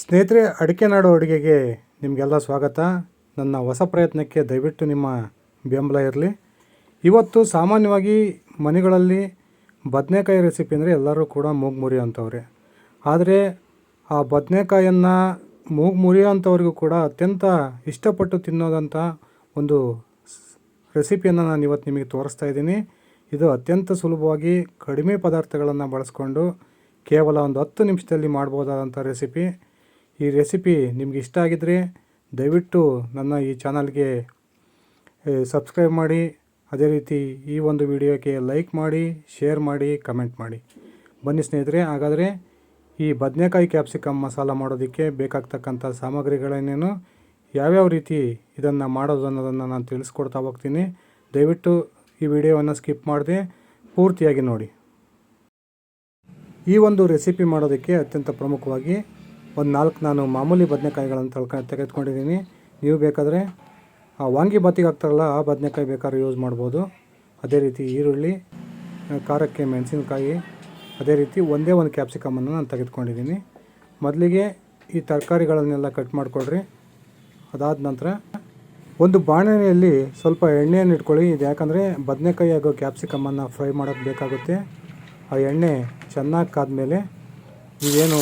ಸ್ನೇಹಿತರೆ, ಅಡಿಕೆ ನಾಡು ಅಡುಗೆಗೆ ನಿಮಗೆಲ್ಲ ಸ್ವಾಗತ. ನನ್ನ ಹೊಸ ಪ್ರಯತ್ನಕ್ಕೆ ದಯವಿಟ್ಟು ನಿಮ್ಮ ಬೆಂಬಲ ಇರಲಿ. ಇವತ್ತು ಸಾಮಾನ್ಯವಾಗಿ ಮನೆಗಳಲ್ಲಿ ಬದನೆಕಾಯಿ ರೆಸಿಪಿ ಅಂದರೆ ಎಲ್ಲರೂ ಕೂಡ ಮೂಗು ಮುರಿಯೋಂಥವ್ರೆ ಆದರೆ ಆ ಬದನೆಕಾಯನ್ನು ಮೂಗು ಮುರಿಯೋಂಥವ್ರಿಗೂ ಕೂಡ ಅತ್ಯಂತ ಇಷ್ಟಪಟ್ಟು ತಿನ್ನೋದಂಥ ಒಂದು ರೆಸಿಪಿಯನ್ನು ನಾನು ಇವತ್ತು ನಿಮಗೆ ತೋರಿಸ್ತಾ ಇದ್ದೀನಿ. ಇದು ಅತ್ಯಂತ ಸುಲಭವಾಗಿ ಕಡಿಮೆ ಪದಾರ್ಥಗಳನ್ನು ಬಳಸ್ಕೊಂಡು ಕೇವಲ ಒಂದು ಹತ್ತು ನಿಮಿಷದಲ್ಲಿ ಮಾಡ್ಬೋದಾದಂಥ ರೆಸಿಪಿ ಈ ರೆಸಿಪಿ ನಿಮ್ಗೆ ಇಷ್ಟ ಆಗಿದ್ದರೆ ದಯವಿಟ್ಟು ನನ್ನ ಈ ಚಾನಲ್ಗೆ ಸಬ್ಸ್ಕ್ರೈಬ್ ಮಾಡಿ, ಅದೇ ರೀತಿ ಈ ಒಂದು ವಿಡಿಯೋಕ್ಕೆ ಲೈಕ್ ಮಾಡಿ ಶೇರ್ ಮಾಡಿ ಕಮೆಂಟ್ ಮಾಡಿ. ಬನ್ನಿ ಸ್ನೇಹಿತರೆ, ಹಾಗಾದರೆ ಈ ಬದನೆಕಾಯಿ ಕ್ಯಾಪ್ಸಿಕಮ್ ಮಸಾಲ ಮಾಡೋದಕ್ಕೆ ಬೇಕಾಗ್ತಕ್ಕಂಥ ಸಾಮಗ್ರಿಗಳೇನೇನು ಯಾವ್ಯಾವ ರೀತಿ ಇದನ್ನು ಮಾಡೋದು ಅನ್ನೋದನ್ನು ನಾನು ತಿಳಿಸ್ಕೊಡ್ತಾ ಹೋಗ್ತೀನಿ. ದಯವಿಟ್ಟು ಈ ವಿಡಿಯೋವನ್ನು ಸ್ಕಿಪ್ ಮಾಡದೆ ಪೂರ್ತಿಯಾಗಿ ನೋಡಿ. ಈ ಒಂದು ರೆಸಿಪಿ ಮಾಡೋದಕ್ಕೆ ಅತ್ಯಂತ ಪ್ರಮುಖವಾಗಿ ಒಂದು ನಾಲ್ಕು ನಾನು ಮಾಮೂಲಿ ಬದನೆಕಾಯಿಗಳನ್ನು ತಳ್ಕ ತೆಗೆದುಕೊಂಡಿದ್ದೀನಿ. ನೀವು ಬೇಕಾದರೆ ಆ ವಾಂಗಿ ಬಾತಿಗೆ ಹಾಕ್ತಾರಲ್ಲ, ಆ ಬದನೆಕಾಯಿ ಬೇಕಾದ್ರೆ ಯೂಸ್ ಮಾಡ್ಬೋದು. ಅದೇ ರೀತಿ ಈರುಳ್ಳಿ ಖಾರಕ್ಕೆ ಮೆಣಸಿನಕಾಯಿ, ಅದೇ ರೀತಿ ಒಂದೇ ಒಂದು ಕ್ಯಾಪ್ಸಿಕಮನ್ನು ನಾನು ತೆಗೆದುಕೊಂಡಿದ್ದೀನಿ. ಮೊದಲಿಗೆ ಈ ತರಕಾರಿಗಳನ್ನೆಲ್ಲ ಕಟ್ ಮಾಡಿಕೊಡ್ರಿ. ಅದಾದ ನಂತರ ಒಂದು ಬಾಣಲೆಯಲ್ಲಿ ಸ್ವಲ್ಪ ಎಣ್ಣೆಯನ್ನು ಇಟ್ಕೊಳ್ಳಿ. ಇದು ಯಾಕಂದರೆ ಬದನೆಕಾಯಿ ಹಾಗೂ ಕ್ಯಾಪ್ಸಿಕಮನ್ನು ಫ್ರೈ ಮಾಡೋಕ್ಕೆ ಬೇಕಾಗುತ್ತೆ. ಆ ಎಣ್ಣೆ ಚೆನ್ನಾಗಿ ಕಾದ್ಮೇಲೆ ಇವೇನು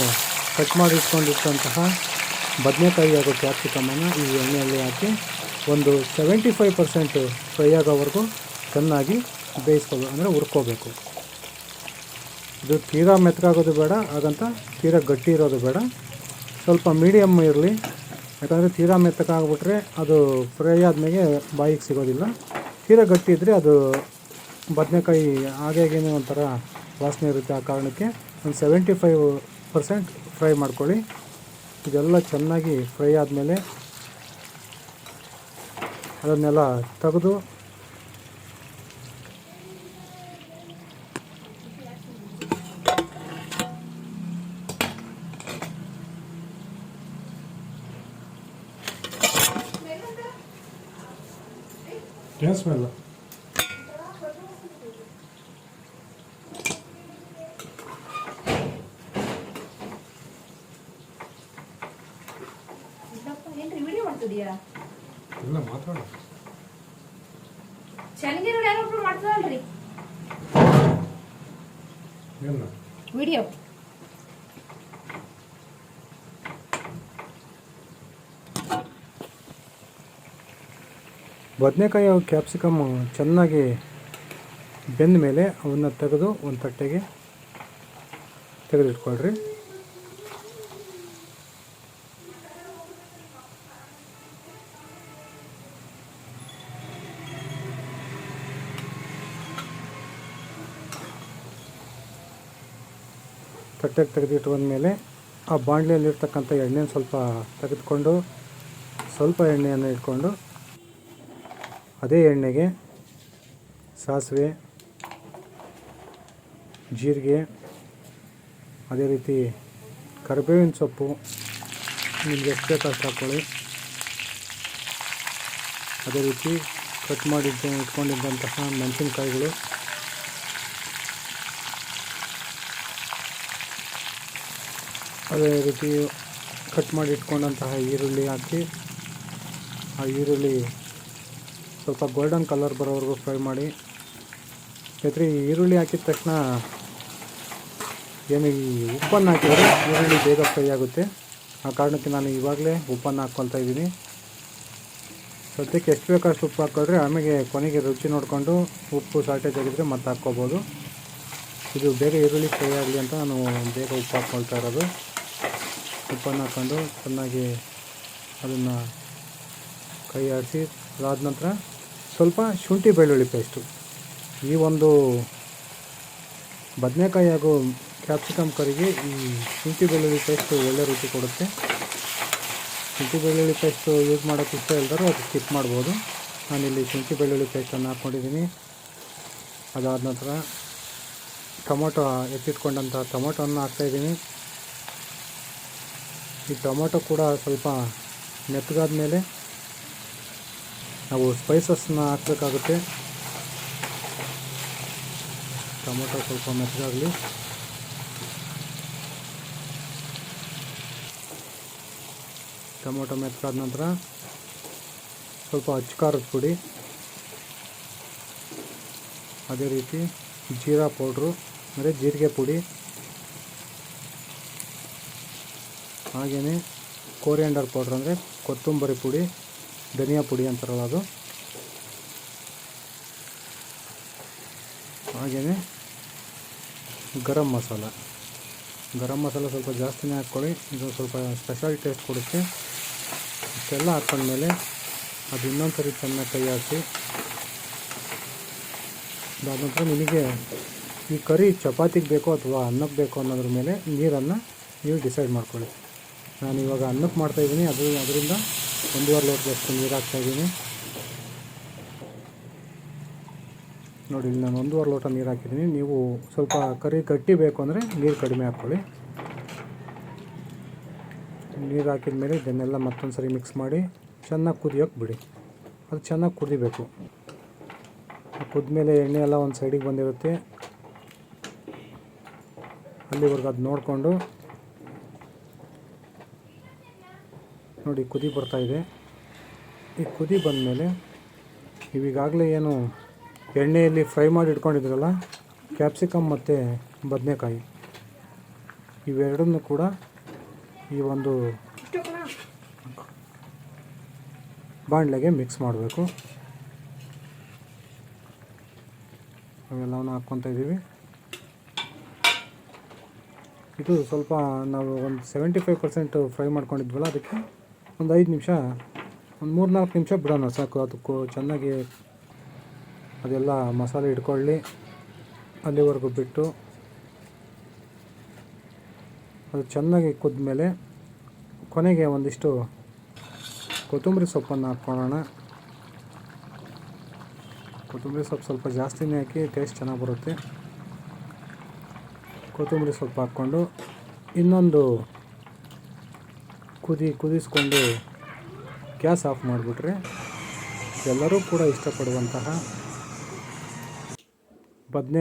ಕಟ್ ಮಾಡಿ ಇಟ್ಕೊಂಡಿರ್ತಂತಹ ಬದನೆಕಾಯಿ ಹಾಗೂ ಕ್ಯಾಪ್ಸಿಕಮನ್ನು ಈ ಎಣ್ಣೆಯಲ್ಲಿ ಹಾಕಿ ಒಂದು ಸೆವೆಂಟಿ ಫೈವ್ ಪರ್ಸೆಂಟು ಫ್ರೈ ಆಗೋವರೆಗೂ ಚೆನ್ನಾಗಿ ಬೇಯಿಸ್ಕೋಬೇಕು ಅಂದರೆ ಹುರ್ಕೋಬೇಕು. ಇದು ತೀರಾ ಮೆತ್ತಗಾಗೋದು ಬೇಡ, ಹಾಗಂತ ತೀರಾ ಗಟ್ಟಿ ಇರೋದು ಬೇಡ. ಸ್ವಲ್ಪ ಮೀಡಿಯಮ್ ಇರಲಿ. ಯಾಕಂದರೆ ತೀರಾ ಮೆತ್ತಗಾಗ್ಬಿಟ್ರೆ ಅದು ಫ್ರೈ ಆದಮೇಲೆ ಬಾಯಿಗೆ ಸಿಗೋದಿಲ್ಲ. ತೀರಾ ಗಟ್ಟಿ ಇದ್ದರೆ ಅದು ಬದನೆಕಾಯಿ ಹಾಗೇನೆ ಒಂಥರ ವಾಸನೆ ಇರುತ್ತೆ ಆ ಕಾರಣಕ್ಕೆ. ಒಂದು ಸೆವೆಂಟಿ ಫೈವ್ ಪರ್ಸೆಂಟ್ ಫ್ರೈ ಮಾಡ್ಕೊಳ್ಳಿ. ಇದೆಲ್ಲ ಚೆನ್ನಾಗಿ ಫ್ರೈ ಆದಮೇಲೆ ಅದನ್ನೆಲ್ಲ ತೆಗೆದು ಏನು ಸ್ಮೆಲ್ ಮಾಡ್ತಿದೀಯಾ ಇಲ್ಲ ಮಾತಾಡ. ಚೆನ್ನಾಗಿ ಯಾರೊಬ್ರು ಮಾಡ್ತದಲ್ರಿ ಏನು ವಿಡಿಯೋ ಬದನೆಕಾಯಿ ಹಾಗೂ ಕ್ಯಾಪ್ಸಿಕಮ್ ಚೆನ್ನಾಗಿ ಬೆಂದ ಮೇಲೆ ಅವನ್ನ ತೆಗೆದು ಒಂದು ತಟ್ಟೆಗೆ ತೆಗೆದಿಟ್ಕೊಳ್ರಿ. ತಟ್ಟೆಗೆ ಮೇಲೆ ಆ ಬಾಣಲಿಯಲ್ಲಿರ್ತಕ್ಕಂಥ ಎಣ್ಣೆನ ಸ್ವಲ್ಪ ತೆಗೆದುಕೊಂಡು ಸ್ವಲ್ಪ ಎಣ್ಣೆಯನ್ನು ಇಟ್ಕೊಂಡು ಅದೇ ಎಣ್ಣೆಗೆ ಸಾಸಿವೆ, ಜೀರಿಗೆ, ಅದೇ ರೀತಿ ಕರಿಬೇವಿನ ಸೊಪ್ಪು, ನಿಮಗೆ ಎಷ್ಟು ಬೇಕು ಅಷ್ಟು ಹಾಕ್ಕೊಳ್ಳಿ. ಅದೇ ರೀತಿ ಕಟ್ ಮಾಡಿ ಇಟ್ಕೊಂಡಿದ್ದಂತಹ ಮೆಣಸಿನ್ಕಾಯಿಗಳು. ಅದೇ ರೀತಿ ಕಟ್ ಮಾಡಿ ಇಟ್ಕೊಂಡಂತಹ ಈರುಳ್ಳಿ ಹಾಕಿ, ಆ ಈರುಳ್ಳಿ ಸ್ವಲ್ಪ ಗೋಲ್ಡನ್ ಕಲರ್ ಬರೋವರೆಗೂ ಫ್ರೈ ಮಾಡಿ. ಯಾಕೆ ಈರುಳ್ಳಿ ಹಾಕಿದ ತಕ್ಷಣ ಏನು ಈ ಉಪ್ಪನ್ನು ಹಾಕಿದರೆ ಈರುಳ್ಳಿ ಬೇಗ ಫ್ರೈ ಆಗುತ್ತೆ. ಆ ಕಾರಣಕ್ಕೆ ನಾನು ಇವಾಗಲೇ ಉಪ್ಪನ್ನು ಹಾಕ್ಕೊಳ್ತಾ ಇದ್ದೀನಿ. ಸದ್ಯಕ್ಕೆ ಎಷ್ಟು ಬೇಕಾದಷ್ಟು ಉಪ್ಪು ಹಾಕೊಂಡ್ರೆ ಆಮೇಲೆ ಕೊನೆಗೆ ರುಚಿ ನೋಡಿಕೊಂಡು ಉಪ್ಪು ಸಾಲ್ಟೇಜ್ ಆಗಿದ್ರೆ ಮತ್ತೆ ಹಾಕ್ಕೋಬೋದು. ಇದು ಬೇಗ ಈರುಳ್ಳಿ ಫ್ರೈ ಆಗಲಿ ಅಂತ ನಾನು ಬೇಗ ಉಪ್ಪು ಹಾಕ್ಕೊಳ್ತಾ ಇರೋದು. ಉಪ್ಪನ್ನು ಹಾಕ್ಕೊಂಡು ಚೆನ್ನಾಗಿ ಅದನ್ನು ಕೈ ಆಡಿಸಿ ಅದಾದ ನಂತರ ಸ್ವಲ್ಪ ಶುಂಠಿ ಬೆಳ್ಳುಳ್ಳಿ ಪೇಸ್ಟು. ಈ ಒಂದು ಬದನೆಕಾಯಿ ಹಾಗೂ ಕ್ಯಾಪ್ಸಿಕಮ್ ಕರಿಗೆ ಈ ಶುಂಠಿ ಬೆಳ್ಳುಳ್ಳಿ ಪೇಸ್ಟು ಒಳ್ಳೆ ರುಚಿ ಕೊಡುತ್ತೆ. ಶುಂಠಿ ಬೆಳ್ಳುಳ್ಳಿ ಪೇಸ್ಟು ಯೂಸ್ ಮಾಡೋಕ್ಕೆ ಇಷ್ಟ ಇಲ್ದರೂ ಅದು ಸ್ಕಿಪ್ ಮಾಡ್ಬೋದು. ನಾನಿಲ್ಲಿ ಶುಂಠಿ ಬೆಳ್ಳುಳ್ಳಿ ಪೇಸ್ಟನ್ನು ಹಾಕ್ಕೊಂಡಿದ್ದೀನಿ ಅದಾದ ನಂತರ ಟೊಮೊಟೊ ಎತ್ತಿಟ್ಕೊಂಡಂಥ ಟೊಮೊಟೊವನ್ನು ಹಾಕ್ತಾಯಿದ್ದೀನಿ ಈ ಟೊಮೊಟೊ ಕೂಡ ಸ್ವಲ್ಪ ಮೆತ್ತಗಾದ ಮೇಲೆ ನಾವು ಸ್ಪೈಸಸ್ನ ಹಾಕಬೇಕಾಗುತ್ತೆ. ಟೊಮೊಟೊ ಸ್ವಲ್ಪ ಮೆತ್ತಗಾಗಲಿ. ಟೊಮೊಟೊ ಮೆತ್ತಗಾದ ನಂತರ ಸ್ವಲ್ಪ ಅಚ್ಚ ಖಾರದ ಪುಡಿ. ಅದೇ ರೀತಿ ಜೀರಾ ಪೌಡ್ರು ಅಂದರೆ ಜೀರಿಗೆ ಪುಡಿ. ಹಾಗೆಯೇ ಕೋರಿಯಾಂಡರ್ ಪೌಡ್ರ್ ಅಂದರೆ ಕೊತ್ತಂಬರಿ ಪುಡಿ, ಧನಿಯಾ ಪುಡಿ ಅಂತಾರಲ್ಲ ಅದು. ಹಾಗೆಯೇ ಗರಂ ಮಸಾಲ. ಗರಂ ಮಸಾಲ ಸ್ವಲ್ಪ ಜಾಸ್ತಿನೇ ಹಾಕ್ಕೊಳ್ಳಿ. ಇದು ಸ್ವಲ್ಪ ಸ್ಪೆಷಲ್ ಟೇಸ್ಟ್ ಕೊಡುತ್ತೆ. ಇಷ್ಟೆಲ್ಲ ಹಾಕ್ಕೊಂಡ್ಮೇಲೆ ಅದು ಇನ್ನೊಂದು ಸರಿ ಚೆನ್ನಾಗಿ ಕೈ ಹಾಕಿ ಅದಾದ ನಂತರ ನಿಮಗೆ ಈ ಕರಿ ಚಪಾತಿಗೆ ಬೇಕೋ ಅಥವಾ ಅನ್ನಕ್ಕೆ ಬೇಕೋ ಅನ್ನೋದ್ರ ಮೇಲೆ ನೀರನ್ನು ನೀವು ಡಿಸೈಡ್ ಮಾಡ್ಕೊಳ್ಳಿ. ನಾನು ಇವಾಗ ಅನ್ನಕ್ಕೆ ಮಾಡ್ತಾಯಿದ್ದೀನಿ ಅದು ಅದರಿಂದ ಒಂದೂವರೆ ಲೋಟದಷ್ಟು ನೀರು ಹಾಕ್ತಾಯಿದ್ದೀನಿ ನೋಡಿ, ಇಲ್ಲಿ ನಾನು ಒಂದೂವರೆ ಲೋಟ ನೀರು ಹಾಕಿದ್ದೀನಿ. ನೀವು ಸ್ವಲ್ಪ ಕರಿ ಗಟ್ಟಿ ಬೇಕು ಅಂದರೆ ನೀರು ಕಡಿಮೆ ಹಾಕ್ಕೊಳ್ಳಿ. ನೀರು ಹಾಕಿದ ಮೇಲೆ ಇದನ್ನೆಲ್ಲ ಮತ್ತೊಂದು ಸರಿ ಮಿಕ್ಸ್ ಮಾಡಿ ಚೆನ್ನಾಗಿ ಕುದಿಯೋಕೆ ಬಿಡಿ. ಅದು ಚೆನ್ನಾಗಿ ಕುದಿಬೇಕು. ಕುದ್ಮೇಲೆ ಎಣ್ಣೆ ಎಲ್ಲ ಒಂದು ಸೈಡಿಗೆ ಬಂದಿರುತ್ತೆ. ಅಲ್ಲಿವರೆಗೂ ಅದು ನೋಡಿಕೊಂಡು ನೋಡಿ ಕುದಿ ಬರ್ತಾ ಇದೆ. ಈ ಕುದಿ ಬಂದಮೇಲೆ ಇವಾಗಲೇ ಏನು ಎಣ್ಣೆಯಲ್ಲಿ ಫ್ರೈ ಮಾಡಿ ಇಟ್ಕೊಂಡಿದ್ರಲ್ಲ ಕ್ಯಾಪ್ಸಿಕಮ್ ಮತ್ತು ಬದನೆಕಾಯಿ. ಇವೆರಡನ್ನು ಕೂಡ ಈ ಒಂದು ಬಾಣಲೆಗೆ ಮಿಕ್ಸ್ ಮಾಡಬೇಕು. ಅವೆಲ್ಲವನ್ನು ಹಾಕ್ಕೊತಾ ಇದ್ದೀವಿ. ಇದು ಸ್ವಲ್ಪ ನಾವು ಒಂದು ಸೆವೆಂಟಿ ಫೈವ್ ಪರ್ಸೆಂಟ್ ಫ್ರೈ ಮಾಡ್ಕೊಂಡಿದ್ವಲ್ಲ ಅದಕ್ಕೆ ಒಂದು ಐದು ನಿಮಿಷ, ಒಂದು ಮೂರು ನಾಲ್ಕು ನಿಮಿಷ ಬಿಡೋಣ ಸಾಕು. ಅದಕ್ಕೂ ಚೆನ್ನಾಗಿ ಅದೆಲ್ಲ ಮಸಾಲೆ ಇಟ್ಕೊಳ್ಳಿ ಅಲ್ಲಿವರೆಗೂ ಬಿಟ್ಟು ಅದು ಚೆನ್ನಾಗಿ ಕುದ್ಮೇಲೆ ಕೊನೆಗೆ ಒಂದಿಷ್ಟು ಕೊತ್ತಂಬರಿ ಸೊಪ್ಪನ್ನು ಹಾಕ್ಕೊಳ್ಳೋಣ. ಕೊತ್ತಂಬರಿ ಸೊಪ್ಪು ಸ್ವಲ್ಪ ಜಾಸ್ತಿನೇ ಹಾಕಿ ಟೇಸ್ಟ್ ಚೆನ್ನಾಗಿ ಬರುತ್ತೆ. ಕೊತ್ತಂಬರಿ ಸೊಪ್ಪು ಹಾಕ್ಕೊಂಡು ಇನ್ನೊಂದು ಕುದಿ ಕುದಿಸ್ಕೊಂಡು ಗ್ಯಾಸ್ ಆಫ್ ಮಾಡಿಬಿಟ್ರೆ ಎಲ್ಲರೂ ಕೂಡ ಇಷ್ಟಪಡುವಂತಹ ಬದನೆ